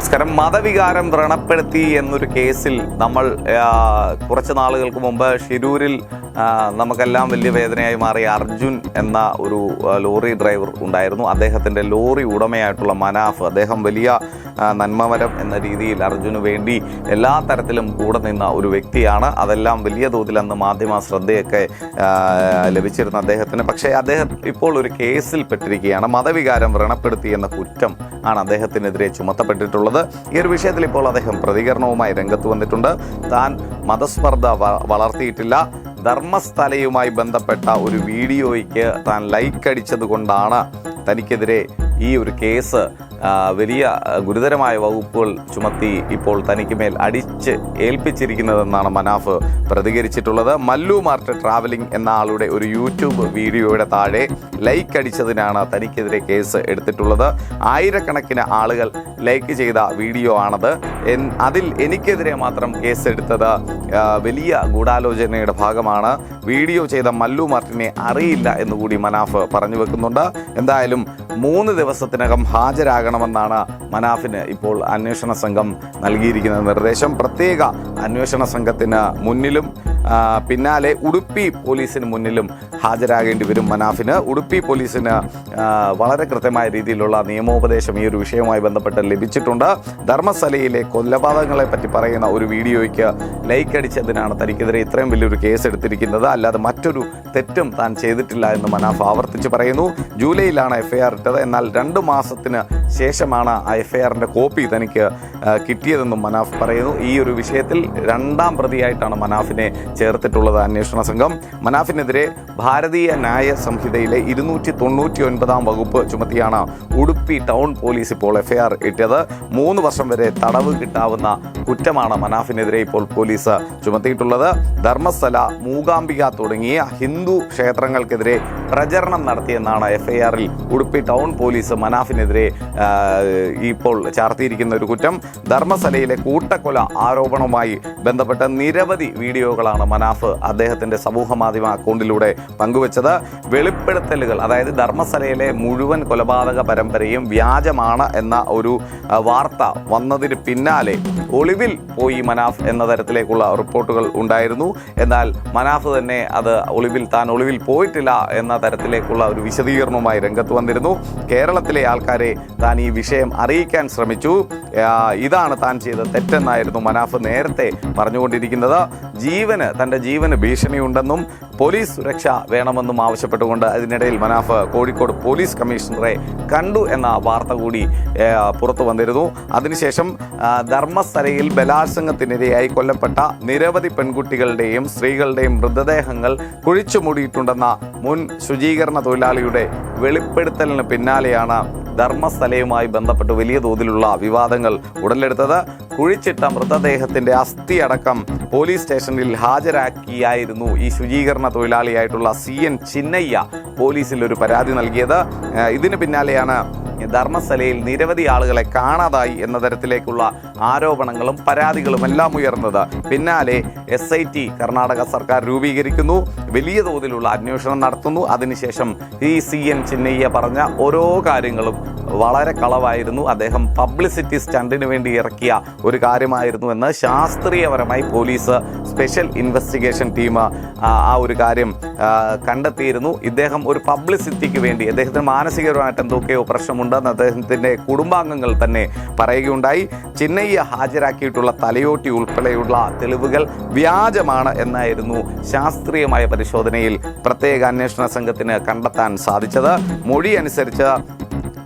നമസ്കാരം. മതവികാരം വ്രണപ്പെടുത്തി എന്നൊരു കേസിൽ നമ്മൾ കുറച്ച് നാളുകൾക്ക് മുമ്പ് ഷിരൂരിൽ നമുക്കെല്ലാം വലിയ വേദനയായി മാറിയ അർജുൻ എന്ന ഒരു ലോറി ഡ്രൈവർ ഉണ്ടായിരുന്നു. അദ്ദേഹത്തിന്റെ ലോറി ഉടമയായിട്ടുള്ള മനാഫ് അദ്ദേഹം വലിയ നന്മമരം എന്ന രീതിയിൽ അർജുന് വേണ്ടി എല്ലാ തരത്തിലും കൂടെ നിന്ന ഒരു വ്യക്തിയാണ്. അതെല്ലാം വലിയ തോതിൽ അന്ന് മാധ്യമ ശ്രദ്ധയൊക്കെ ലഭിച്ചിരുന്ന അദ്ദേഹത്തിന്. പക്ഷേ അദ്ദേഹം ഇപ്പോൾ ഒരു കേസിൽ പെട്ടിരിക്കുകയാണ്. മതവികാരം വ്രണപ്പെടുത്തി എന്ന കുറ്റം ആണ് അദ്ദേഹത്തിനെതിരെ ചുമത്തപ്പെട്ടിട്ടുള്ളത്. ഈ ഒരു വിഷയത്തിൽ ഇപ്പോൾ അദ്ദേഹം പ്രതികരണവുമായി രംഗത്ത് വന്നിട്ടുണ്ട്. താൻ മതസ്പർദ്ധ വളർത്തിയിട്ടില്ല. ധർമ്മസ്ഥലയുമായി ബന്ധപ്പെട്ട ഒരു വീഡിയോയ്ക്ക് താൻ ലൈക്ക് അടിച്ചത് കൊണ്ടാണ് തനിക്കെതിരെ ഈ ഒരു കേസ് വലിയ ഗുരുതരമായ വകുപ്പുകൾ ചുമത്തി ഇപ്പോൾ തനിക്ക് മേൽ അടിച്ച് ഏൽപ്പിച്ചിരിക്കുന്നതെന്നാണ് മനാഫ് പ്രതികരിച്ചിട്ടുള്ളത്. മല്ലു മാർട്ട് ട്രാവലിംഗ് എന്ന ആളുടെ ഒരു യൂട്യൂബ് വീഡിയോയുടെ താഴെ ലൈക്ക് അടിച്ചതിനാണ് തനിക്കെതിരെ കേസ് എടുത്തിട്ടുള്ളത്. ആയിരക്കണക്കിന് ആളുകൾ ലൈക്ക് ചെയ്ത വീഡിയോ ആണത്. അതിൽ എനിക്കെതിരെ മാത്രം കേസെടുത്തത് വലിയ ഗൂഢാലോചനയുടെ ഭാഗമാണ്. വീഡിയോ ചെയ്ത മല്ലു മാർട്ടിനെ അറിയില്ല എന്നുകൂടി മനാഫ് പറഞ്ഞു വെക്കുന്നുണ്ട്. എന്തായാലും മൂന്ന് ദിവസത്തിനകം ഹാജരാകണമെന്നാണ് മനാഫിന് ഇപ്പോൾ അന്വേഷണ സംഘം നൽകിയിരിക്കുന്ന നിർദ്ദേശം പ്രത്യേക അന്വേഷണ സംഘത്തിന് മുന്നിലും പിന്നാലെ ഉടുപ്പി പോലീസിന് മുന്നിലും ഹാജരാകേണ്ടി വരും മനാഫിന്. ഉടുപ്പി പോലീസിന് വളരെ കൃത്യമായ രീതിയിലുള്ള നിയമോപദേശം ഈ ഒരു വിഷയവുമായി ബന്ധപ്പെട്ട് ലഭിച്ചിട്ടുണ്ട്. ധർമ്മസ്ഥലയിലെ കൊലപാതകങ്ങളെ പറ്റി പറയുന്ന ഒരു വീഡിയോയ്ക്ക് ലൈക്ക് അടിച്ചതിനാണ് തനിക്കെതിരെ ഇത്രയും വലിയൊരു കേസ് എടുത്തിരിക്കുന്നത്. അല്ലാതെ മറ്റൊരു തെറ്റും താൻ ചെയ്തിട്ടില്ല എന്ന് മനാഫ് ആവർത്തിച്ച് പറയുന്നു. ജൂലൈയിലാണ് എഫ്ഐആർ ഇട്ടത്. എന്നാൽ രണ്ട് മാസത്തിന് ശേഷമാണ് ആ എഫ്ഐആറിന്റെ കോപ്പി തനിക്ക് കിട്ടിയതെന്നും മനാഫ് പറയുന്നു. ഈ ഒരു വിഷയത്തിൽ രണ്ടാം പ്രതിയായിട്ടാണ് മനാഫിനെ ചേർത്തിട്ടുള്ളത് അന്വേഷണ സംഘം. മനാഫിനെതിരെ ഭാരതീയ ന്യായ സംഹിതയിലെ ഇരുന്നൂറ്റി തൊണ്ണൂറ്റി ഒൻപതാം വകുപ്പ് ചുമത്തിയാണ് ഉടുപ്പി ടൗൺ പോലീസ് ഇപ്പോൾ എഫ്ഐആർ ഇട്ടത്. മൂന്ന് വർഷം വരെ തടവ് കിട്ടാവുന്ന കുറ്റമാണ് മനാഫിനെതിരെ ഇപ്പോൾ പോലീസ് ചുമത്തിയിട്ടുള്ളത്. ധർമ്മസ്ഥല മൂകാംബിക തുടങ്ങിയ ഹിന്ദു ക്ഷേത്രങ്ങൾക്കെതിരെ പ്രചരണം നടത്തിയെന്നാണ് എഫ്ഐആറിൽ ഉടുപ്പി ടൗൺ പോലീസ് മനാഫിനെതിരെ ഇപ്പോൾ ചാർത്തിയിരിക്കുന്ന ഒരു കുറ്റം ധർമ്മസലയിലെ കൂട്ടക്കൊല ആരോപണവുമായി ബന്ധപ്പെട്ട നിരവധി വീഡിയോകളാണ് മനാഫ് അദ്ദേഹത്തിന്റെ സമൂഹ മാധ്യമ അക്കൗണ്ടിലൂടെ പങ്കുവച്ചത്. വെളിപ്പെടുത്തലുകൾ അതായത് ധർമ്മസലയിലെ മുഴുവൻ കൊലപാതക പരമ്പരയും വ്യാജമാണ് എന്ന ഒരു വാർത്ത വന്നതിന് പിന്നാലെ ഒളിവിൽ പോയി മനാഫ് എന്ന തരത്തിലേക്കുള്ള റിപ്പോർട്ടുകൾ ഉണ്ടായിരുന്നു. എന്നാൽ മനാഫ് തന്നെ അത് ഒളിവിൽ താൻ ഒളിവിൽ പോയിട്ടില്ല എന്ന തരത്തിലേക്കുള്ള ഒരു വിശദീകരണവുമായി രംഗത്ത് വന്നിരുന്നു. കേരളത്തിലെ ആൾക്കാരെ താൻ ഈ വിഷയം അറിയിക്കാൻ ശ്രമിച്ചു. ഇതാണ് താൻ ചെയ്ത തെറ്റെന്നായിരുന്നു മനാഫ് നേരത്തെ പറഞ്ഞുകൊണ്ടിരിക്കുന്നത്. ജീവന് തന്റെ ജീവന് ഭീഷണിയുണ്ടെന്നും പോലീസ് സുരക്ഷ വേണമെന്നും ആവശ്യപ്പെട്ടുകൊണ്ട് അതിനിടയിൽ മനാഫ് കോഴിക്കോട് പോലീസ് കമ്മീഷണറെ കണ്ടു എന്ന വാർത്ത കൂടി പുറത്തു വന്നിരുന്നു. അതിനുശേഷം ധർമ്മസ്ഥലയിൽ ബലാത്സംഗത്തിനിരയായി കൊല്ലപ്പെട്ട നിരവധി പെൺകുട്ടികളുടെയും സ്ത്രീകളുടെയും മൃതദേഹങ്ങൾ കുഴിച്ചു മൂടിയിട്ടുണ്ടെന്ന മുൻ ശുചീകരണ തൊഴിലാളിയുടെ വെളിപ്പെടുത്തലിന് പിന്നാലെയാണ് ധർമ്മസ്ഥലയുമായി ബന്ധപ്പെട്ട് വലിയ തോതിലുള്ള വിവാദങ്ങൾ ഉടലെടുത്തത് കുഴിച്ചിട്ട മൃതദേഹത്തിന്റെ അസ്ഥി അടക്കം പോലീസ് സ്റ്റേഷനിൽ ഹാജരാക്കിയായിരുന്നു ഈ ശുചീകരണ തൊഴിലാളിയായിട്ടുള്ള സി എൻ ചിന്നയ്യ പോലീസിൽ ഒരു പരാതി നൽകിയത്. ഇതിന് പിന്നാലെയാണ് ധർമ്മസ്ഥലയിൽ നിരവധി ആളുകളെ കാണാതായി എന്ന തരത്തിലേക്കുള്ള ആരോപണങ്ങളും പരാതികളും എല്ലാം ഉയർന്നത്. പിന്നാലെ എസ് ഐ ടി കർണാടക സർക്കാർ രൂപീകരിക്കുന്നു. വലിയ തോതിലുള്ള അന്വേഷണം നടത്തുന്നു. അതിനുശേഷം ഈ സി എൻ ചിന്നയ്യ പറഞ്ഞ ഓരോ കാര്യങ്ങളും വളരെ കളവായിരുന്നു. അദ്ദേഹം പബ്ലിസിറ്റി സ്റ്റണ്ടിന് വേണ്ടി ഇറക്കിയ ഒരു കാര്യമായിരുന്നു എന്ന് ശാസ്ത്രീയപരമായി പോലീസ് സ്പെഷ്യൽ ഇൻവെസ്റ്റിഗേഷൻ ടീം ആ ഒരു കാര്യം കണ്ടെത്തിയിരുന്നു. ഇദ്ദേഹം ഒരു പബ്ലിസിറ്റിക്ക് വേണ്ടി അദ്ദേഹത്തിന് മാനസികപരമായിട്ട് എന്തൊക്കെയോ പ്രശ്നമുണ്ടെന്ന് അദ്ദേഹത്തിന്റെ കുടുംബാംഗങ്ങൾ തന്നെ പറയുകയുണ്ടായി. ചിന്നയ്യ ഹാജരാക്കിയിട്ടുള്ള തലയോട്ടി ഉൾപ്പെടെയുള്ള തെളിവുകൾ വ്യാജമാണ് എന്നായിരുന്നു ശാസ്ത്രീയമായ പരിശോധനയിൽ പ്രത്യേക അന്വേഷണ സംഘത്തിന് കണ്ടെത്താൻ സാധിച്ചത്. മൊഴി അനുസരിച്ച്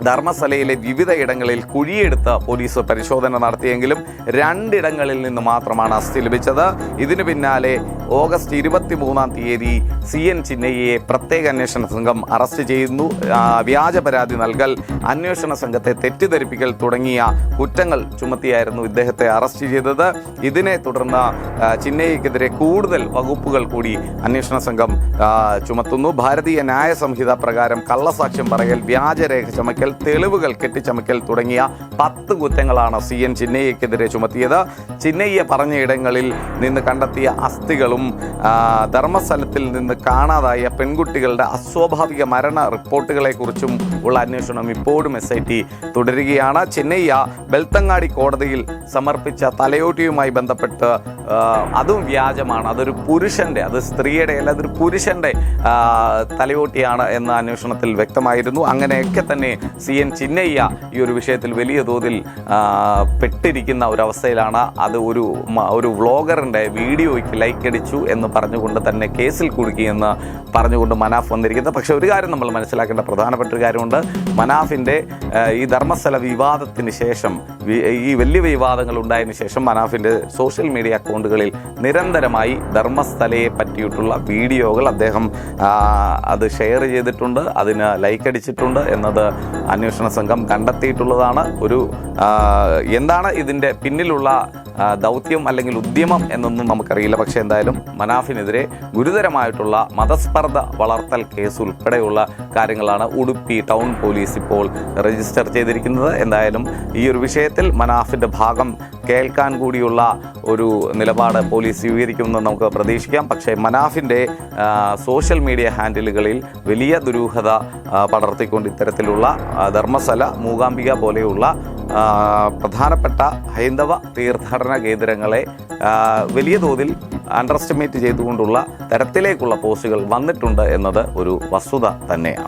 ധർമ്മസ്ഥലയിലെ വിവിധ ഇടങ്ങളിൽ കുഴിയെടുത്ത് പോലീസ് പരിശോധന നടത്തിയെങ്കിലും രണ്ടിടങ്ങളിൽ നിന്ന് മാത്രമാണ് അസ്ഥി ലഭിച്ചത്. ഇതിനു പിന്നാലെ ഓഗസ്റ്റ് ഇരുപത്തി മൂന്നാം തീയതി സി എൻ ചിന്നയ്യയെ പ്രത്യേക അന്വേഷണ സംഘം അറസ്റ്റ് ചെയ്യുന്നു. വ്യാജ പരാതി നൽകൽ അന്വേഷണ സംഘത്തെ തെറ്റിദ്ധരിപ്പിക്കൽ തുടങ്ങിയ കുറ്റങ്ങൾ ചുമത്തിയായിരുന്നു ഇദ്ദേഹത്തെ അറസ്റ്റ് ചെയ്തത്. ഇതിനെ തുടർന്ന് ചിന്നയ്യക്കെതിരെ കൂടുതൽ വകുപ്പുകൾ കൂടി അന്വേഷണ സംഘം ചുമത്തുന്നു. ഭാരതീയ ന്യായ സംഹിത പ്രകാരം കള്ളസാക്ഷ്യം പറയൽ വ്യാജരേഖ ചമയ്ക്കൽ തെളിവുകൾ കെട്ടിച്ചമയ്ക്കൽ തുടങ്ങിയ പത്ത് കുറ്റങ്ങളാണ് സി എൻ ചിന്നയ്യക്കെതിരെ ചുമത്തിയത്. ചിന്നയ്യ പറഞ്ഞ ഇടങ്ങളിൽ നിന്ന് കണ്ടെത്തിയ അസ്ഥികളും ധർമ്മസ്ഥലത്തിൽ നിന്ന് കാണാതായ പെൺകുട്ടികളുടെ അസ്വാഭാവിക മരണ റിപ്പോർട്ടുകളെക്കുറിച്ചും ഉള്ള അന്വേഷണം ഇപ്പോഴും എസ് ഐ ടി തുടരുകയാണ്. ചെന്നൈയ ബെൽത്തങ്ങാടി കോടതിയിൽ സമർപ്പിച്ച തലയോട്ടിയുമായി ബന്ധപ്പെട്ട് അതും വ്യാജമാണ്. അതൊരു പുരുഷന്റെ അത് സ്ത്രീയുടെ അല്ല അതൊരു പുരുഷന്റെ തലയോട്ടിയാണ് എന്ന അന്വേഷണത്തിൽ വ്യക്തമായിരുന്നു. അങ്ങനെയൊക്കെ തന്നെ സി എൻ ചിന്നയ്യ ഈ ഒരു വിഷയത്തിൽ വലിയ തോതിൽ പെട്ടിരിക്കുന്ന ഒരവസ്ഥയിലാണ്. അത് ഒരു ഒരു വ്ളോഗറിന്റെ വീഡിയോയ്ക്ക് ലൈക്ക് അടിച്ചു എന്ന് പറഞ്ഞുകൊണ്ട് തന്നെ കേസിൽ കുടുക്കിയെന്ന് പറഞ്ഞുകൊണ്ട് മനാഫ് വന്നിരിക്കുന്നത്. പക്ഷേ ഒരു കാര്യം നമ്മൾ മനസ്സിലാക്കേണ്ട പ്രധാനപ്പെട്ട ഒരു കാര്യമുണ്ട്. മനാഫിന്റെ ഈ ധർമ്മസ്ഥല വിവാദത്തിന് ശേഷം ഈ വലിയ വിവാദങ്ങൾ ഉണ്ടായതിന് ശേഷം മനാഫിന്റെ സോഷ്യൽ മീഡിയ അക്കൗണ്ടുകളിൽ നിരന്തരമായി ധർമ്മസ്ഥലയെ പറ്റിയിട്ടുള്ള വീഡിയോകൾ അദ്ദേഹം അത് ഷെയർ ചെയ്തിട്ടുണ്ട്. അതിന് ലൈക്ക് അടിച്ചിട്ടുണ്ട് എന്നത് അന്വേഷണ സംഘം കണ്ടെത്തിയിട്ടുള്ളതാണ് ഒരു എന്താണ് ഇതിന്റെ പിന്നിലുള്ള ദൗത്യം അല്ലെങ്കിൽ ഉദ്യമം എന്നൊന്നും നമുക്കറിയില്ല. പക്ഷേ എന്തായാലും മനാഫിനെതിരെ ഗുരുതരമായിട്ടുള്ള മതസ്പർദ്ധ വളർത്തൽ കേസ് ഉൾപ്പെടെയുള്ള കാര്യങ്ങളാണ് ഉടുപ്പി ടൗൺ പോലീസ് ഇപ്പോൾ രജിസ്റ്റർ ചെയ്തിരിക്കുന്നത്. എന്തായാലും ഈ ഒരു വിഷയത്തിൽ മനാഫിന്റെ ഭാഗം കേൾക്കാൻ കൂടിയുള്ള ഒരു നിലപാട് പോലീസ് സ്വീകരിക്കുമെന്ന് നമുക്ക് പ്രതീക്ഷിക്കാം. പക്ഷേ മനാഫിന്റെ സോഷ്യൽ മീഡിയ ഹാൻഡിലുകളിൽ വലിയ ദുരൂഹത പടർത്തിക്കൊണ്ട് ഇത്തരത്തിലുള്ള ധർമ്മസല മൂകാംബിക പോലെയുള്ള പ്രധാനപ്പെട്ട ഹൈന്ദവ തീർത്ഥാടന കേന്ദ്രങ്ങളെ ആ, വലിയ തോതിൽ അണ്ടർ എസ്റ്റിമേറ്റ് ചെയ്തുകൊണ്ടുള്ള തരത്തിലേക്കുള്ള പോസ്റ്റുകൾ വന്നിട്ടുണ്ട് എന്നത് ഒരു വസ്തുത തന്നെയാണ്.